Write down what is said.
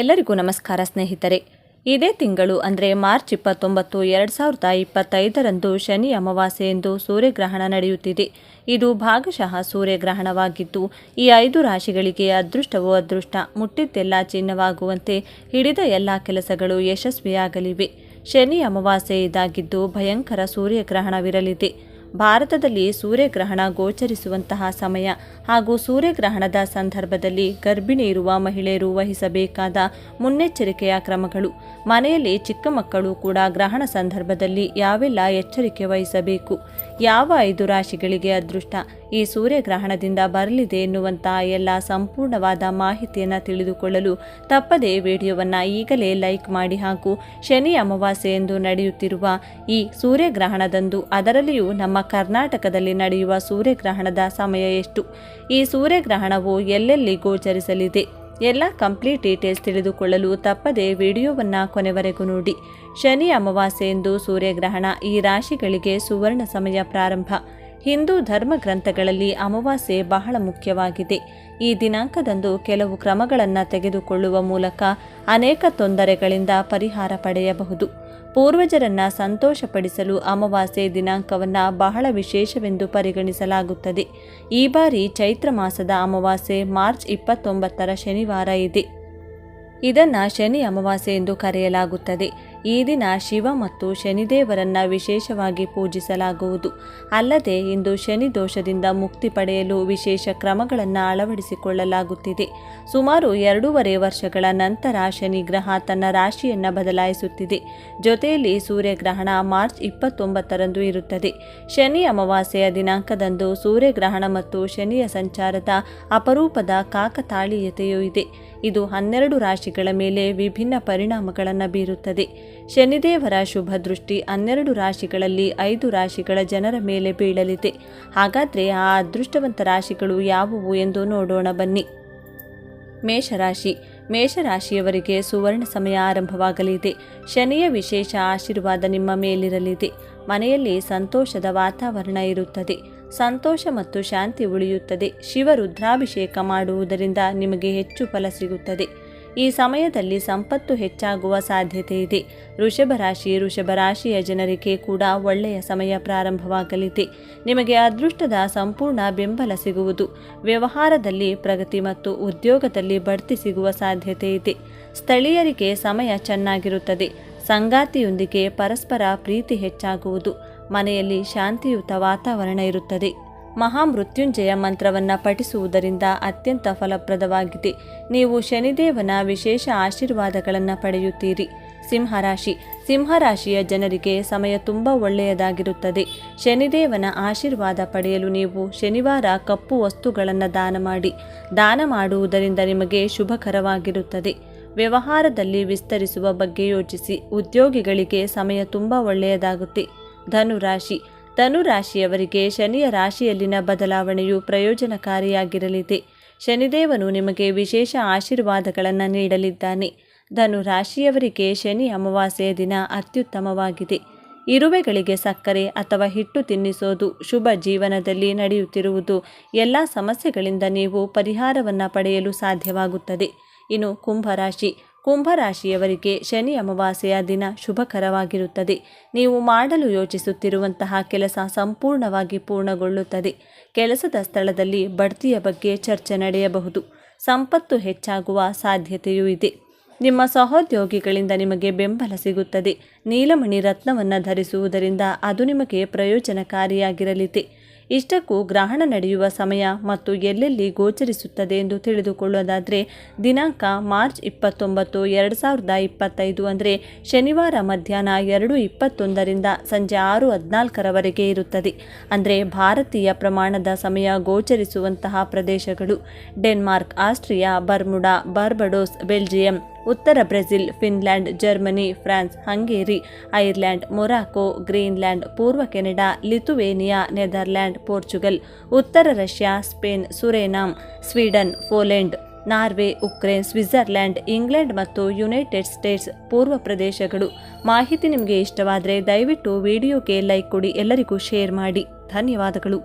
ಎಲ್ಲರಿಗೂ ನಮಸ್ಕಾರ ಸ್ನೇಹಿತರೆ. ಇದೇ ತಿಂಗಳು ಅಂದರೆ ಮಾರ್ಚ್ ಇಪ್ಪತ್ತೊಂಬತ್ತು, ಎರಡು ಸಾವಿರದ ಇಪ್ಪತ್ತೈದರಂದು ಶನಿ ಅಮಾವಾಸ್ಯೆ ಎಂದು ಸೂರ್ಯಗ್ರಹಣ ನಡೆಯುತ್ತಿದೆ. ಇದು ಭಾಗಶಃ ಸೂರ್ಯಗ್ರಹಣವಾಗಿದ್ದು, ಈ ಐದು ರಾಶಿಗಳಿಗೆ ಅದೃಷ್ಟವೋ ಅದೃಷ್ಟ, ಮುಟ್ಟಿದ್ದೆಲ್ಲ ಚಿನ್ನವಾಗುವಂತೆ ಹಿಡಿದ ಎಲ್ಲ ಕೆಲಸಗಳು ಯಶಸ್ವಿಯಾಗಲಿವೆ. ಶನಿ ಅಮಾವಾಸ್ಯೆ ಇದಾಗಿದ್ದು ಭಯಂಕರ ಸೂರ್ಯಗ್ರಹಣವಿರಲಿದೆ. ಭಾರತದಲ್ಲಿ ಸೂರ್ಯಗ್ರಹಣ ಗೋಚರಿಸುವಂತಹ ಸಮಯ ಹಾಗೂ ಸೂರ್ಯಗ್ರಹಣದ ಸಂದರ್ಭದಲ್ಲಿ ಗರ್ಭಿಣಿ ಇರುವ ಮಹಿಳೆಯರು ವಹಿಸಬೇಕಾದ ಮುನ್ನೆಚ್ಚರಿಕೆಯ ಕ್ರಮಗಳು. ಮನೆಯಲ್ಲಿ ಚಿಕ್ಕ ಮಕ್ಕಳು ಕೂಡ ಗ್ರಹಣ ಸಂದರ್ಭದಲ್ಲಿ ಯಾವೆಲ್ಲ ಎಚ್ಚರಿಕೆ ವಹಿಸಬೇಕು? ಯಾವ ಐದು ರಾಶಿಗಳಿಗೆ ಅದೃಷ್ಟ? ಈ ಸೂರ್ಯಗ್ರಹಣದಿಂದ ಬರಲಿದೆ ಎನ್ನುವಂತಹ ಎಲ್ಲ ಸಂಪೂರ್ಣವಾದ ಮಾಹಿತಿಯನ್ನು ತಿಳಿದುಕೊಳ್ಳಲು ತಪ್ಪದೇ ವಿಡಿಯೋವನ್ನು ಈಗಲೇ ಲೈಕ್ ಮಾಡಿ ಹಾಗೂ ಶನಿ ಅಮಾವಾಸ್ಯೆ ಎಂದು ನಡೆಯುತ್ತಿರುವ ಈ ಸೂರ್ಯಗ್ರಹಣದಂದು ಅದರಲ್ಲಿಯೂ ನಮ್ಮ ಕರ್ನಾಟಕದಲ್ಲಿ ನಡೆಯುವ ಸೂರ್ಯಗ್ರಹಣದ ಸಮಯ ಎಷ್ಟು? ಈ ಸೂರ್ಯಗ್ರಹಣವು ಎಲ್ಲೆಲ್ಲಿ ಗೋಚರಿಸಲಿದೆ ಎಲ್ಲ ಕಂಪ್ಲೀಟ್ ಡೀಟೇಲ್ಸ್ ತಿಳಿದುಕೊಳ್ಳಲು ತಪ್ಪದೆ ವಿಡಿಯೋವನ್ನು ಕೊನೆವರೆಗೂ ನೋಡಿ. ಶನಿ ಅಮಾವಾಸ್ಯೆ ಎಂದು ಸೂರ್ಯಗ್ರಹಣ ಈ ರಾಶಿಗಳಿಗೆ ಸುವರ್ಣ ಸಮಯ ಪ್ರಾರಂಭ. ಹಿಂದೂ ಧರ್ಮ ಗ್ರಂಥಗಳಲ್ಲಿ ಅಮಾವಾಸ್ಯೆ ಬಹಳ ಮುಖ್ಯವಾಗಿದೆ. ಈ ದಿನಾಂಕದಂದು ಕೆಲವು ಕ್ರಮಗಳನ್ನು ತೆಗೆದುಕೊಳ್ಳುವ ಮೂಲಕ ಅನೇಕ ತೊಂದರೆಗಳಿಂದ ಪರಿಹಾರ ಪಡೆಯಬಹುದು. ಪೂರ್ವಜರನ್ನ ಸಂತೋಷಪಡಿಸಲು ಅಮಾವಾಸ್ಯೆ ದಿನಾಂಕವನ್ನು ಬಹಳ ವಿಶೇಷವೆಂದು ಪರಿಗಣಿಸಲಾಗುತ್ತದೆ. ಈ ಬಾರಿ ಚೈತ್ರ ಮಾಸದ ಅಮಾವಾಸ್ಯೆ ಮಾರ್ಚ್ ಇಪ್ಪತ್ತೊಂಬತ್ತರ ಶನಿವಾರ ಇದೆ. ಇದನ್ನು ಶನಿ ಅಮಾವಾಸ್ಯೆ ಎಂದು ಕರೆಯಲಾಗುತ್ತದೆ. ಈ ದಿನ ಶಿವ ಮತ್ತು ಶನಿದೇವರನ್ನ ವಿಶೇಷವಾಗಿ ಪೂಜಿಸಲಾಗುವುದು. ಅಲ್ಲದೆ ಇಂದು ಶನಿ ದೋಷದಿಂದ ಮುಕ್ತಿ ಪಡೆಯಲು ವಿಶೇಷ ಕ್ರಮಗಳನ್ನು ಅಳವಡಿಸಿಕೊಳ್ಳಲಾಗುತ್ತಿದೆ. ಸುಮಾರು ಎರಡೂವರೆ ವರ್ಷಗಳ ನಂತರ ಶನಿ ಗ್ರಹ ತನ್ನ ರಾಶಿಯನ್ನು ಬದಲಾಯಿಸುತ್ತಿದೆ. ಜೊತೆಯಲ್ಲಿ ಸೂರ್ಯಗ್ರಹಣ ಮಾರ್ಚ್ ಇಪ್ಪತ್ತೊಂಬತ್ತರಂದು ಇರುತ್ತದೆ. ಶನಿ ಅಮಾವಾಸ್ಯೆಯ ದಿನಾಂಕದಂದು ಸೂರ್ಯಗ್ರಹಣ ಮತ್ತು ಶನಿಯ ಸಂಚಾರದ ಅಪರೂಪದ ಕಾಕತಾಳೀಯತೆಯೂ ಇದೆ. ಇದು ಹನ್ನೆರಡು ರಾಶಿಗಳ ಮೇಲೆ ವಿಭಿನ್ನ ಪರಿಣಾಮಗಳನ್ನು ಬೀರುತ್ತದೆ. ಶನಿದೇವರ ಶುಭ ದೃಷ್ಟಿ ಹನ್ನೆರಡು ರಾಶಿಗಳಲ್ಲಿ ಐದು ರಾಶಿಗಳ ಜನರ ಮೇಲೆ ಬೀಳಲಿದೆ. ಹಾಗಾದರೆ ಆ ಅದೃಷ್ಟವಂತ ರಾಶಿಗಳು ಯಾವುವು ಎಂದು ನೋಡೋಣ ಬನ್ನಿ. ಮೇಷರಾಶಿ. ಮೇಷರಾಶಿಯವರಿಗೆ ಸುವರ್ಣ ಸಮಯ ಆರಂಭವಾಗಲಿದೆ. ಶನಿಯ ವಿಶೇಷ ಆಶೀರ್ವಾದ ನಿಮ್ಮ ಮೇಲಿರಲಿದೆ. ಮನೆಯಲ್ಲಿ ಸಂತೋಷದ ವಾತಾವರಣ ಇರುತ್ತದೆ. ಸಂತೋಷ ಮತ್ತು ಶಾಂತಿ ಉಳಿಯುತ್ತದೆ. ಶಿವ ರುದ್ರಾಭಿಷೇಕ ಮಾಡುವುದರಿಂದ ನಿಮಗೆ ಹೆಚ್ಚು ಫಲ ಸಿಗುತ್ತದೆ. ಈ ಸಮಯದಲ್ಲಿ ಸಂಪತ್ತು ಹೆಚ್ಚಾಗುವ ಸಾಧ್ಯತೆ ಇದೆ. ವೃಷಭ ರಾಶಿ ವೃಷಭ ರಾಶಿಯ ಜನರಿಗೆ ಕೂಡ ಒಳ್ಳೆಯ ಸಮಯ ಪ್ರಾರಂಭವಾಗಲಿದೆ. ನಿಮಗೆ ಅದೃಷ್ಟದ ಸಂಪೂರ್ಣ ಬೆಂಬಲ ಸಿಗುವುದು. ವ್ಯವಹಾರದಲ್ಲಿ ಪ್ರಗತಿ ಮತ್ತು ಉದ್ಯೋಗದಲ್ಲಿ ಬಡ್ತಿ ಸಿಗುವ ಸಾಧ್ಯತೆ ಇದೆ. ಸ್ಥಳೀಯರಿಗೆ ಸಮಯ ಚೆನ್ನಾಗಿರುತ್ತದೆ. ಸಂಗಾತಿಯೊಂದಿಗೆ ಪರಸ್ಪರ ಪ್ರೀತಿ ಹೆಚ್ಚಾಗುವುದು. ಮನೆಯಲ್ಲಿ ಶಾಂತಿಯುತ ವಾತಾವರಣ ಇರುತ್ತದೆ. ಮಹಾಮೃತ್ಯುಂಜಯ ಮಂತ್ರವನ್ನು ಪಠಿಸುವುದರಿಂದ ಅತ್ಯಂತ ಫಲಪ್ರದವಾಗಿದೆ. ನೀವು ಶನಿದೇವನ ವಿಶೇಷ ಆಶೀರ್ವಾದಗಳನ್ನು ಪಡೆಯುತ್ತೀರಿ. ಸಿಂಹರಾಶಿ. ಸಿಂಹರಾಶಿಯ ಜನರಿಗೆ ಸಮಯ ತುಂಬ ಒಳ್ಳೆಯದಾಗಿರುತ್ತದೆ. ಶನಿದೇವನ ಆಶೀರ್ವಾದ ಪಡೆಯಲು ನೀವು ಶನಿವಾರ ಕಪ್ಪು ವಸ್ತುಗಳನ್ನು ದಾನ ಮಾಡಿ. ದಾನ ಮಾಡುವುದರಿಂದ ನಿಮಗೆ ಶುಭಕರವಾಗಿರುತ್ತದೆ. ವ್ಯವಹಾರದಲ್ಲಿ ವಿಸ್ತರಿಸುವ ಬಗ್ಗೆ ಯೋಚಿಸಿ. ಉದ್ಯೋಗಿಗಳಿಗೆ ಸಮಯ ತುಂಬ ಒಳ್ಳೆಯದಾಗುತ್ತೆ. ಧನುರಾಶಿ. ಧನುರಾಶಿಯವರಿಗೆ ಶನಿಯ ರಾಶಿಯಲ್ಲಿನ ಬದಲಾವಣೆಯು ಪ್ರಯೋಜನಕಾರಿಯಾಗಿರಲಿದೆ. ಶನಿದೇವನು ನಿಮಗೆ ವಿಶೇಷ ಆಶೀರ್ವಾದಗಳನ್ನು ನೀಡಲಿದ್ದಾನೆ. ಧನು ರಾಶಿಯವರಿಗೆ ಶನಿ ಅಮಾವಾಸ್ಯೆಯ ದಿನ ಅತ್ಯುತ್ತಮವಾಗಿದೆ. ಇರುವೆಗಳಿಗೆ ಸಕ್ಕರೆ ಅಥವಾ ಹಿಟ್ಟು ತಿನ್ನಿಸೋದು, ಶುಭ ಜೀವನದಲ್ಲಿ ನಡೆಯುತ್ತಿರುವುದು ಎಲ್ಲ ಸಮಸ್ಯೆಗಳಿಂದ ನೀವು ಪರಿಹಾರವನ್ನು ಪಡೆಯಲು ಸಾಧ್ಯವಾಗುತ್ತದೆ. ಇನ್ನು ಕುಂಭರಾಶಿ ಕುಂಭರಾಶಿಯವರಿಗೆ ಶನಿ ಅಮಾವಾಸ್ಯೆಯ ದಿನ ಶುಭಕರವಾಗಿರುತ್ತದೆ. ನೀವು ಮಾಡಲು ಯೋಚಿಸುತ್ತಿರುವಂತಹ ಕೆಲಸ ಸಂಪೂರ್ಣವಾಗಿ ಪೂರ್ಣಗೊಳ್ಳುತ್ತದೆ. ಕೆಲಸದ ಸ್ಥಳದಲ್ಲಿ ಬಡ್ತಿಯ ಬಗ್ಗೆ ಚರ್ಚೆ ನಡೆಯಬಹುದು. ಸಂಪತ್ತು ಹೆಚ್ಚಾಗುವ ಸಾಧ್ಯತೆಯೂ ಇದೆ. ನಿಮ್ಮ ಸಹೋದ್ಯೋಗಿಗಳಿಂದ ನಿಮಗೆ ಬೆಂಬಲ ಸಿಗುತ್ತದೆ. ನೀಲಮಣಿ ರತ್ನವನ್ನು ಧರಿಸುವುದರಿಂದ ಅದು ನಿಮಗೆ ಪ್ರಯೋಜನಕಾರಿಯಾಗಿರಲಿದೆ. ಇಷ್ಟಕ್ಕೂ ಗ್ರಹಣ ನಡೆಯುವ ಸಮಯ ಮತ್ತು ಎಲ್ಲೆಲ್ಲಿ ಗೋಚರಿಸುತ್ತದೆ ಎಂದು ತಿಳಿದುಕೊಳ್ಳೋದಾದರೆ, ದಿನಾಂಕ ಮಾರ್ಚ್ ಇಪ್ಪತ್ತೊಂಬತ್ತು, ಎರಡು ಸಾವಿರದ ಇಪ್ಪತ್ತೈದು ಅಂದರೆ ಶನಿವಾರ ಮಧ್ಯಾಹ್ನ ಎರಡು ಇಪ್ಪತ್ತೊಂದರಿಂದ ಸಂಜೆ ಆರು ಹದಿನಾಲ್ಕರವರೆಗೆ ಇರುತ್ತದೆ. ಅಂದರೆ ಭಾರತೀಯ ಪ್ರಮಾಣದ ಸಮಯ ಗೋಚರಿಸುವಂತಹ ಪ್ರದೇಶಗಳು. Denmark, Austria, Bermuda, Barbados, Belgium ಉತ್ತರ Brazil, Finland, Germany, France, Hungary Ireland Morocco, Greenland, ಪೂರ್ವ ಕೆನಡಾ, ಲಿಥುವೇನಿಯಾ ನೆದರ್ಲ್ಯಾಂಡ್ ಪೋರ್ಚುಗಲ್, ಉತ್ತರ Russia, Spain, Suriname, Sweden, Poland, Norway, Ukraine Switzerland England ಮತ್ತು ಯುನೈಟೆಡ್ ಸ್ಟೇಟ್ಸ್ ಪೂರ್ವ ಪ್ರದೇಶಗಳು. ಮಾಹಿತಿ ನಿಮಗೆ ಇಷ್ಟವಾದರೆ ದಯವಿಟ್ಟು ವಿಡಿಯೋಗೆ ಲೈಕ್ ಕೊಡಿ, ಎಲ್ಲರಿಗೂ ಶೇರ್ ಮಾಡಿ. ಧನ್ಯವಾದಗಳು.